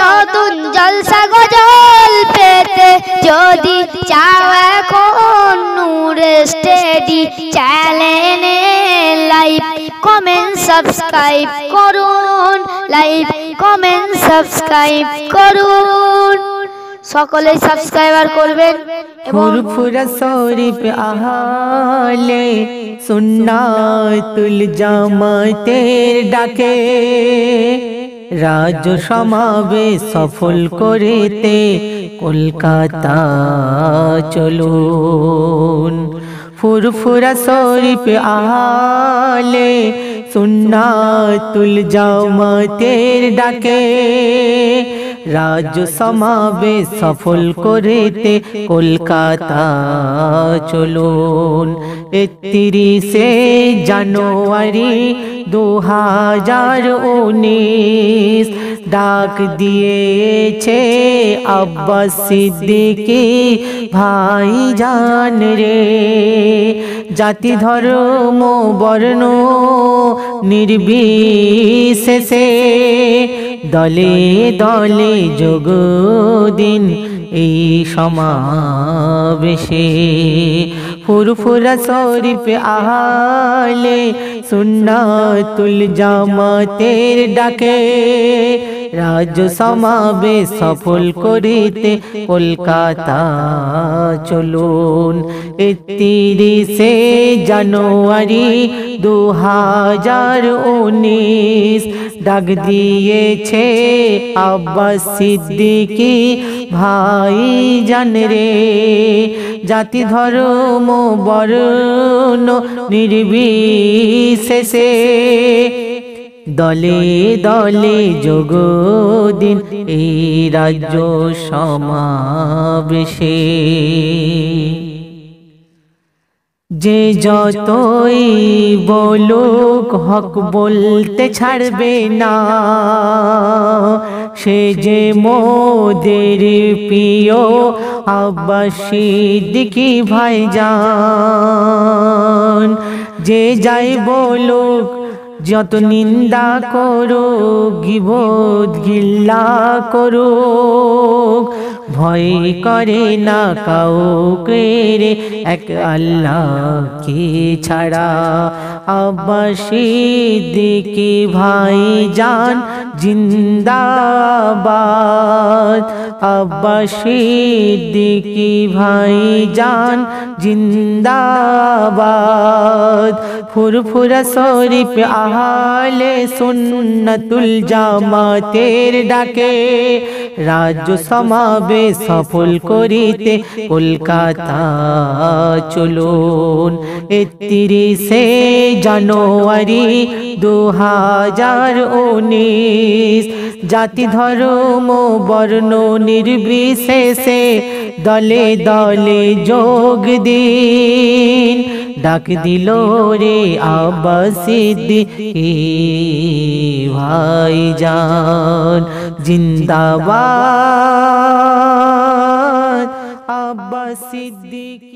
নতুন জলসা গজল পেতে যদি চাও এখন নূরে স্টেডি চ্যানেলে লাইভ কমেন্ট সাবস্ক্রাইব করুন, লাইভ কমেন্ট সাবস্ক্রাইব করুন। সকলেই সাবস্ক্রাইবার করবেন ফুরফুরা শরীফ আহালে সুন্নাতুল জামাতের ডাকে। রাজ্য সমাবে সফল করেতে কলকাতা চলুন। ফুরফুরা শরীফ আহালে সুন্নাতুল জামাতের ডাকে। রাজ্য সমাবে সফল করেতে কলকাতা চলুন। একত্রিশে জানুয়ারি দু হাজার উনিশ ডাক দিয়েছে আব্বাস সিদ্দিকি ভাই জান রে। জাতি ধর্ম বর্ণ নির্বিশেষে দলে দলে যোগ দিন। এই সমাবেশে ফুরফুরা শরীফ আহালে সুন্নাতুল জামাতের ডাকে রাজ্য সমাবে সফল করিতে কলকাতা চলুন। একত্রিশে জানুয়ারি দু হাজার উনিশ ডাক দিয়েছে আব্বাস সিদ্দিকি ভাই জান রে। জাতি ধর্ম বর্ণ নির্বিশেষে। দলে দলে যোগ দিন এই রাজ্য সমাবেশে। যে যতই বলুক, হক বলতে ছাড়বে না। সে যে মোদের প্রিয় আব্বাসিদ দিকি ভাই যান যে যাই বলুক যত নিন্দা করো গিবোধ গিল্লা করো ভয় করে না কাউকে রে, এক আল্লাহকে ছাড়া। আব্বাসিদ্দিকি ভাই জান জিন্দাবাদ। আব্বাসিদ্দিকি ভাই জান জিন্দাবাদ। ফুরফুরা শরীফ আহালে সুন্নতুল জামাতের ডাকে, রাজ্য সমাবে সফল করিতে কলকাতা চলুন। একত্রিশে জানুয়ারি দু হাজার উনিশ, জাতি ধর্ম বর্ণ নির্বিশেষে দলে দলে যোগ দিন। ডাক দিল রে আবাসিদি ভাই জান জিন্দাবাদ আব্বাস সিদ্দিক